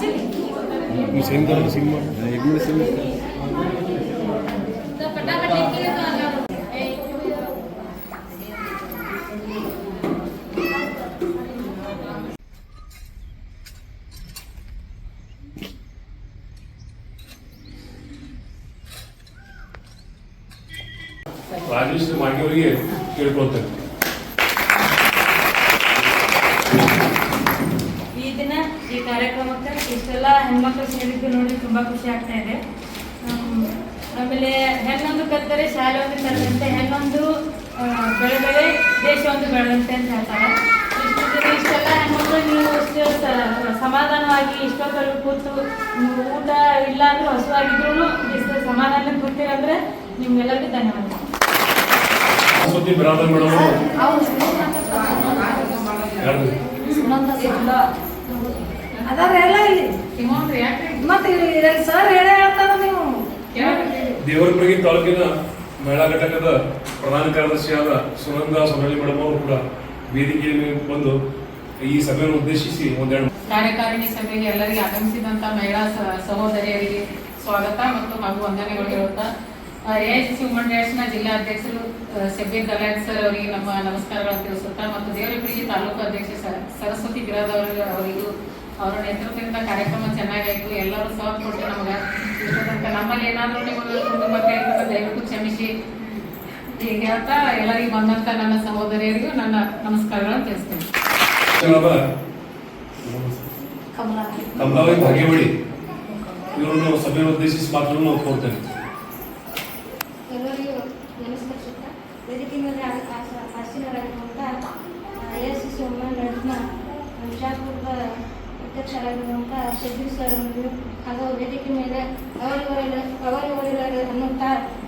Same करो same एक minute same तो फटाफट लिख के तो आ राजेश मांडी हो रही है ಕಾರ್ಯಕ್ರಮಕ್ಕೆ ಇಷ್ಟೆಲ್ಲ ಹೆಣ್ಮಕ್ಳು ಸೇರಿದ್ದು ನೋಡಿ ತುಂಬಾ ಖುಷಿ ಆಗ್ತಾ ಇದೆ. ಆಮೇಲೆ ಹೆಣ್ಣೊಂದು ಕಲ್ತರೆ ಶಾಲೆ ಒಂದು ಕಲ್ತಂತೆ ಹೆಣ್ಣೊಂದು ಬೆಳೆದರೆ ಬೆಳೆ ಬೆಳೆ ದೇಶ ಒಂದು ಬೆಳೆದಂತೆ ಅಂತ ಹೇಳ್ತಾರೆ. ಇಷ್ಟೆಲ್ಲ ಹೆಣ್ಮಕ್ಳು ನೀವು ಇಷ್ಟು ಸ- ಸಮಾಧಾನವಾಗಿ ಇಷ್ಟೊತ್ತಲ್ಲಿ ಕೂತು ಊಟ ಇಲ್ಲ ಅಂದ್ರೆ ಹಸುವಾಗಿದ್ರು ಇಷ್ಟು ಸಮಾಧಾನ ಕೂತಿರಂದ್ರೆ ನಿಮ್ಗೆಲ್ಲರಿಗೂ ಧನ್ಯವಾದ ಸರಸ್ವತಿ ಬಿರಾದರ್ ಮೇಡಮ್ ಯಾರು ಅದಾರ ಎಲ್ಲ ಇಲ್ಲಿ. ಮತ್ತೆ ಸರ್ ಹೇಳೇ ಹೇಳ್ತಾರ ನೀವು. ದೇವರಪುರಗಿ ತಾಲೂಕಿನ ಮಹಿಳಾ ಘಟಕದ ಪ್ರಧಾನ ಕಾರ್ಯದರ್ಶಿಯಾದ ಸುನಂದ ಸೊನಲಿ ಮೇಡಮ್ ಅವರು ಕೂಡ ವೇದಿಕೆಯಲ್ಲಿ ಬಂದು ಈ ಸಭೆಯನ್ನು ಉದ್ದೇಶಿಸಿ ಒಂದೆರಡು ಕಾರ್ಯಕಾರಿಣಿ ಸಭೆಗೆ ಎಲ್ಲರಿಗೆ ಆಗಮಿಸಿದಂತ ಮಹಿಳಾ ಸಹೋದರಿಯರಿಗೆ ಸ್ವಾಗತ ಮತ್ತು ಹಾಗೂ ವಂದನೆಗಳು ಹೇಳುತ್ತಾ ಎಐಸಿಸಿ ವುಮನ್ ಡೇಸ್ನ ಜಿಲ್ಲಾ ಅಧ್ಯಕ್ಷರು ಶಬ್ಬೀರ್ ದಲಾಯತ್ ಸರ್ ಅವರಿಗೆ ನಮ್ಮ ನಮಸ್ಕಾರಗಳನ್ನು ತಿಳಿಸುತ್ತಾ ಮತ್ತು ದೇವರಪುರಿಗೆ ತಾಲೂಕು ಅಧ್ಯಕ್ಷ ಸರಸ್ವತಿ ಬಿರಾದವರಿಗೆ ಅವರಿಗೂ ಅವರ ನೇತೃತ್ವದಿಂದ ಕಾರ್ಯಕ್ರಮ ಚೆನ್ನಾಗಾಯ್ತು ಎಲ್ಲರೂ ಸಹ ಕೊಟ್ಟು ನಮ್ಗೆ. ತನಕ ನಮ್ಮಲ್ಲಿ ಏನಾದರೂ ನಿಮಗೆ ಕುಟುಂಬಕ್ಕೆ ಕೇಳ್ಕೊಂಡ್ರೆ ದಯವಿಟ್ಟು ಕ್ಷಮಿಸಿ. ಹೀಗೆ ಹೇಳ್ತಾ ಎಲ್ಲರಿಗೂ ಬಂದಂತ ನನ್ನ ಸಹೋದರಿಯರಿಗೂ ನನ್ನ ನಮಸ್ಕಾರಗಳನ್ನು ತಿಳಿಸ್ತೇನೆ. ಕಮಲಾವತಿ ಭಾಗ್ಯವಳಿ ಇವರನ್ನು ಸಭೆಯನ್ನು ಉದ್ದೇಶಿಸಿ ಮಾತನ್ನು ಕೋರ್ತೇನೆ ಎಲ್ಲರಿಗೂ ನಮಸ್ಕರಿಸುತ್ತಾ ವೇದಿಕೆ ಮೇಲೆ ಆಸೀನರಾಗಿರುವಂಥ ಎ ಎಸ್ ಸಿ ವುಮನ್ ರೈಟ್ಸ್ನ ವಿಜಾಪುರದ ಅಧ್ಯಕ್ಷರಾಗಿರುವಂಥ ಶಬ್ಬೀರ್ ಸರ್ ಹಾಗೂ ವೇದಿಕೆ ಮೇಲೆ ಅವರಿವರೆಲ್ಲ ಅವರಿವರೆಲ್ಲ ಅನ್ನುವಂಥ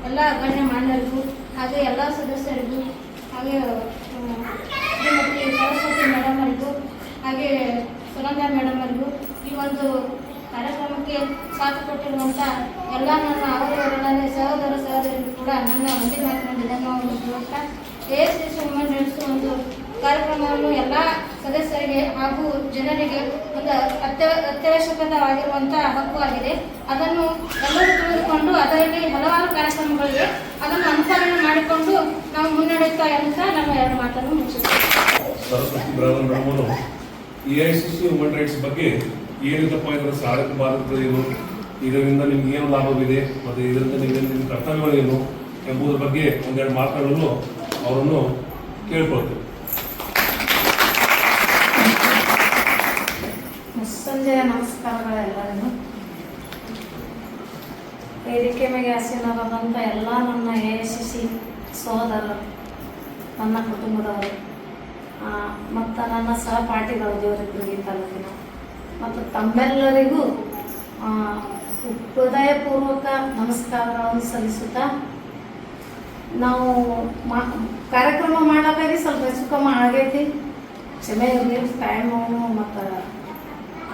ಎಲ್ಲ ಗಣ್ಯ ಮಾನ್ಯರಿಗೂ ಹಾಗೆ ಎಲ್ಲ ಸದಸ್ಯರಿಗೂ ಹಾಗೆ ಶ್ರೀಮತಿ ಸರಸ್ವತಿ ಮೇಡಮ್ ಹಾಗೆ ಸುನಂದ ಮೇಡಮ್ ಅವರಿಗೂ ಈ ಒಂದು ಕಾರ್ಯಕ್ರಮಕ್ಕೆ ಸಾಥ್ ಕೊಟ್ಟಿರುವಂಥ ಎಲ್ಲ ನನ್ನ ಅವರವರನ್ನೇ ಸಹೋದರ ಸಹೋದರಿಗೂ ಕೂಡ ನನ್ನ ಒಂದೇ ಹೇಳುತ್ತಾ ಎ ಎಸ್ ವುಮನ್ ರೈಟ್ಸ್ ಒಂದು ಕಾರ್ಯಕ್ರಮವನ್ನು ಎಲ್ಲ ಸದಸ್ಯರಿಗೆ ಹಾಗೂ ಜನರಿಗೆ ಒಂದು ಅತ್ಯ ಅತ್ಯವಶ್ಯಕವಾಗಿರುವಂಥ ಹಕ್ಕು ಆಗಿದೆ. ಅದನ್ನು ಎಲ್ಲರೂ ತಿಳಿದುಕೊಂಡು ಅದರಲ್ಲಿ ಹಲವಾರು ಕಾರ್ಯಕ್ರಮಗಳಿವೆ. ಅದನ್ನು ಅನುಸರಣೆ ಮಾಡಿಕೊಂಡು ನಾವು ಮುನ್ನಡೆಯುತ್ತಾ ಅಂತ ನಮ್ಮ ಎರಡು ಮಾತನ್ನು ಮುಗಿಸುತ್ತೇವೆ. A I C C human rights ಬಗ್ಗೆ ಏನಿದಪ್ಪ ಇದರ ಸಾಧಕ ಬಾಧಕಗಳೇನು? ಇದರಿಂದ ನಿಮ್ಗೆ ಏನು ಲಾಭವಿದೆ? ಮತ್ತು ಇದರಿಂದ ನಿಮಗೆ ನಿಮ್ಮ ಕರ್ತವ್ಯಗಳೇನು? ಎಂಬುದರ ಬಗ್ಗೆ ಒಂದೆರಡು ಮಾತುಗಳನ್ನು ಅವರನ್ನು ಕೇಳ್ಕೊಳ್ತೇವೆ. ಮುಸ್ಸಂಜೆಯ ನಮಸ್ಕಾರಗಳೆಲ್ಲರಿಗೂ ವೇದಿಕೆ ಮೇಲೆ ಆಸೀನರಾದಂಥ ಎಲ್ಲ ನನ್ನ ಎ ಸಿ ನನ್ನ ಕುಟುಂಬದವರು ಮತ್ತು ನನ್ನ ಸಹಪಾಠಿಗಳು ದೇವರಿಬ್ಬರಿಗೆ ತಾಲೂಕಿನ ಮತ್ತು ತಮ್ಮೆಲ್ಲರಿಗೂ ಹೃದಯಪೂರ್ವಕ ನಮಸ್ಕಾರಗಳನ್ನು ಸಲ್ಲಿಸುತ್ತಾ ನಾವು ಮಾ, ಕಾರ್ಯಕ್ರಮ ಮಾಡಬೇಕು ಸ್ವಲ್ಪ ಹೆಚ್ಚು ಆಗೈತಿ. ಕ್ಷಮೆ ಇರಲಿ ಟೈಮು ಮತ್ತು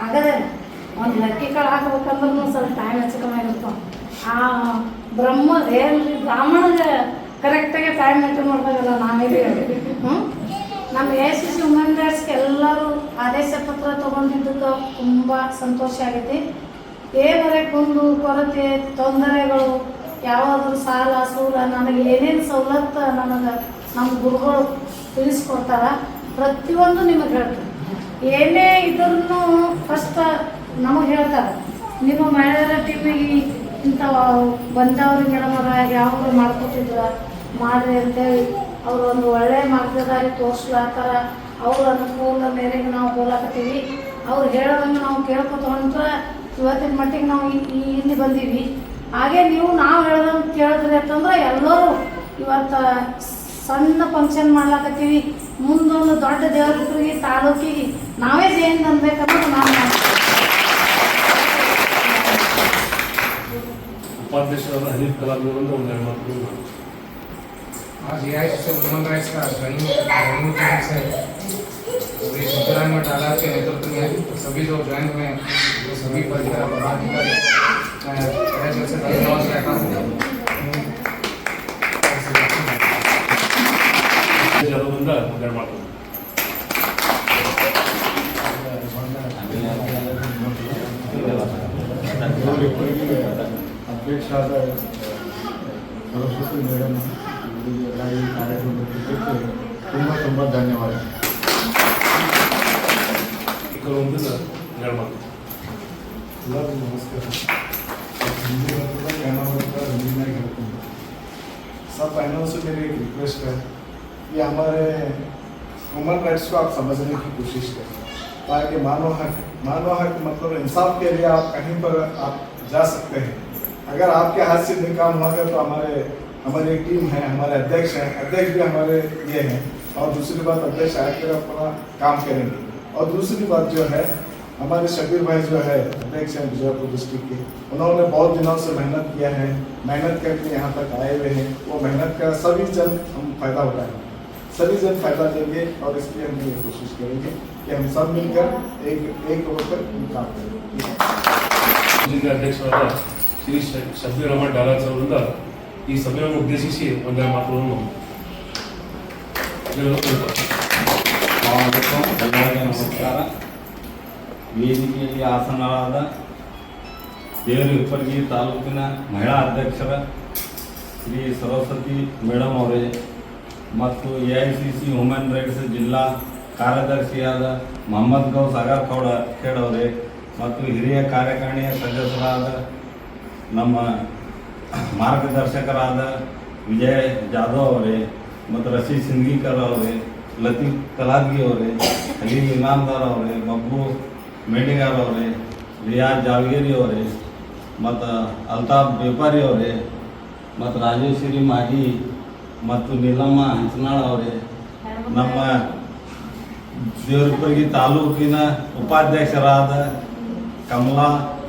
ಆಗದೆ ಒಂದು ಲಕ್ಕಿ ಕಾಳು ಹಾಕ್ಬೇಕಂದ್ರೂ ಸ್ವಲ್ಪ ಟೈಮ್ ಹೆಚ್ಚು ಕಮ್ಮಿ ಆಗಿರ್ತಾವ ಆ ಬ್ರಹ್ಮ ಏನ್ರಿ ಬ್ರಾಹ್ಮಣಗೆ ಕರೆಕ್ಟಾಗಿ ಟೈಮ್ ಮೇಂಟೈನ್ ಮಾಡ್ಬೇಕಲ್ಲ ನಾವೇ ಹ್ಞೂ ನಮ್ಮ ಎ ಸಿ ಸಿ ಎಲ್ಲರೂ ಆದೇಶ ಪತ್ರ ತೊಗೊಂಡಿದ್ದಕ್ಕೆ ತುಂಬ ಸಂತೋಷ ಆಗೈತಿ. ಏನರೇ ಕುಂದು ಕೊರತೆ, ತೊಂದರೆಗಳು ಯಾವಾದರೂ ಸಾಲ, ಸೂಲ, ನನಗೆ ಏನೇನು ಸವಲತ್ತು ನನಗೆ ನಮ್ಮ ಗುರುಗಳು ತಿಳಿಸ್ಕೊಡ್ತಾರ, ಪ್ರತಿಯೊಂದು ನಿಮಗೆ ಹೇಳ್ತಾರೆ ಏನೇ ಇದ್ರೂ ಫಸ್ಟ್ ನಮಗೆ ಹೇಳ್ತಾರೆ, ನಿಮ್ಮ ಮಹಿಳೆಯರ ಟೀಮಿಗೆ ಇಂಥ ಬಂದವ್ರಿಗೆ ಮೇಡಮರ ಯಾವಾಗ ಮಾಡ್ಕೊತಿದ್ರ ಮಾಡ್ರಿ ಅಂತೇಳಿ ಅವರು ಒಂದು ಒಳ್ಳೆ ಮಾರ್ಗದಾರಿ ತೋರಿಸ್ಲಾತ್ತಾರ ಅವ್ರ ಅನುಕೂಲ ಮೇರೆಗೆ ನಾವು ಹೋಗ್ಲಾಕತ್ತೀವಿ. ಅವ್ರು ಹೇಳೋದಂಗೆ ನಾವು ಕೇಳ್ಕೊತ ಇವತ್ತಿನ ಮಟ್ಟಿಗೆ ನಾವು ಇಲ್ಲಿ ಬಂದೀವಿ. ಹಾಗೆ ನೀವು ನಾವು ಹೇಳೋದಂಗೆ ಕೇಳಿದ್ರಿ ಅಂತಂದ್ರೆ ಎಲ್ಲರೂ ಇವತ್ತು ಸಣ್ಣ ಫಂಕ್ಷನ್ ಮಾಡ್ಲಾಕತ್ತೀವಿ. ಮುಂದೊಂದು ದೊಡ್ಡ ದೇವರಿಗೆ ತಾಲೂಕಿಗೆ का रनिंग रनिंग कैंप है श्री सिद्धराम मठ आधार के नेतृत्व में सभी जो ज्वाइन हुए हैं वो सभी पदाधिकारी पदाधिकारी मैं तहे दिल से धन्यवाद कहता हूँ ಅದರಿಂದ ಒಂದೆರಡು ಮಾತುಗಳು ಇವರಿಬ್ಬರಿಗೆ ಅಧ್ಯಕ್ಷ ಆದ ಸರಸ್ವತಿ ಮೇಡಮ್ ಇವರಿಗೆಲ್ಲ ಈ ಕಾರ್ಯಕ್ರಮಕ್ಕೆ ತುಂಬ ತುಂಬ ಧನ್ಯವಾದ ಕೆಲವೊಂದನ್ನ ಹೇಳ್ಬೋದು ಎಲ್ಲರಿಗೂ नमस्कार हिंदी में पूरा कहना होता है हिंदी में करते हैं सब बहनों से मेरी एक रिक्वेस्ट है कि हमारे ह्यूमन राइट्स को आप समझने की कोशिश करें ताकि मानव हक मानव हक मतलब इंसाफ के लिए आप कहीं पर आप जा सकते हैं अगर आपके हाथ से भी काम हुआ तो हमारे, हमारी एक टीम है, हमारे अध्यक्ष हैं, अध्यक्ष भी हमारे ये हैं। और दूसरी बात, अध्यक्ष आकर अपना काम करेंगे। और दूसरी बात जो है, हमारे शबीर भाई जो है, अध्यक्ष हैं विजयपुर डिस्ट्रिक्ट के, उन्होंने बहुत दिनों से मेहनत किया है। मेहनत करके यहाँ तक आए हुए हैं। वो मेहनत का सभी जन हम फ़ायदा उठाएँगे। सभी जन फ़ायदा लेंगे और इसलिए हम ये कोशिश करेंगे कि हम सब मिलकर एक एक होकर काम करेंगे अध्यक्ष ಶ್ರೀ ಶಬ್ದಿರಾಮ ಡಾಲಾಜ್ ಅವರಿಂದ ಈ ಸಭೆಯನ್ನು ಉದ್ದೇಶಿಸಿ ಒಂದರ ಮಾತುಗಳನ್ನು ನಮಸ್ಕಾರ. ವೇದಿಕೆಯಲ್ಲಿ ಆಸನರಾದ ದೇವರು ಇಪ್ಪರ್ಗಿ ತಾಲೂಕಿನ ಮಹಿಳಾ ಅಧ್ಯಕ್ಷರ ಶ್ರೀ ಸರಸ್ವತಿ ಮೇಡಮ್ ಅವರೇ ಮತ್ತು A I C C human rights ಜಿಲ್ಲಾ ಕಾರ್ಯದರ್ಶಿಯಾದ ಮೊಹಮ್ಮದ್ ಗೌ ಸಾಗರ್ ಕೌಡ ಖೇಡ್ ಮತ್ತು ಹಿರಿಯ ಕಾರ್ಯಕಾರಿಣಿಯ ಸದಸ್ಯರಾದ ನಮ್ಮ ಮಾರ್ಗದರ್ಶಕರಾದ ವಿಜಯ್ ಜಾಧವ್ ಅವರೇ, ಮತ್ತು ರಶಿ ಸಿಂಗ್ಲಿಕರ್ ಅವರೇ ಲತೀಫ್ ಕಲಾದ್ಗಿ ಅವರೇ, ಅಲಿ ಇಮಾಮ್ದಾರ್ ಅವರೇ ಬಬ್ಬು ಮೇಡಿಗಾರ್ ಅವರೇ ರಿಯಾಜ್ ಜಾವಗೇರಿ ಅವರೇ, ಮತ್ತು ಅಲ್ತಾಫ್ ಬೇಪಾರಿ ಅವರೇ, ಮತ್ತು ರಾಜೇಶ್ವರಿ ಮಾಜಿ ಮತ್ತು ನೀಲಮ್ಮ ಹಂಚನಾಳ್ ಅವರೇ, ನಮ್ಮ ದೇವರಪುರಗಿ ತಾಲೂಕಿನ ಉಪಾಧ್ಯಕ್ಷರಾದ ಕಮಲಾ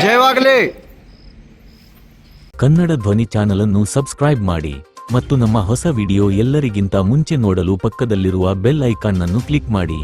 ಜಯವಾಗಲಿ ಕನ್ನಡ ಧ್ವನಿ ಚಾನಲ್ ಅನ್ನು ಸಬ್ಸ್ಕ್ರೈಬ್ ಮಾಡಿ ಮತ್ತು ನಮ್ಮ ಹೊಸ ವಿಡಿಯೋ ಎಲ್ಲರಿಗಿಂತ ಮುಂಚೆ ನೋಡಲು ಪಕ್ಕದಲ್ಲಿರುವ ಬೆಲ್ ಐಕಾನ್ ಅನ್ನು ಕ್ಲಿಕ್ ಮಾಡಿ.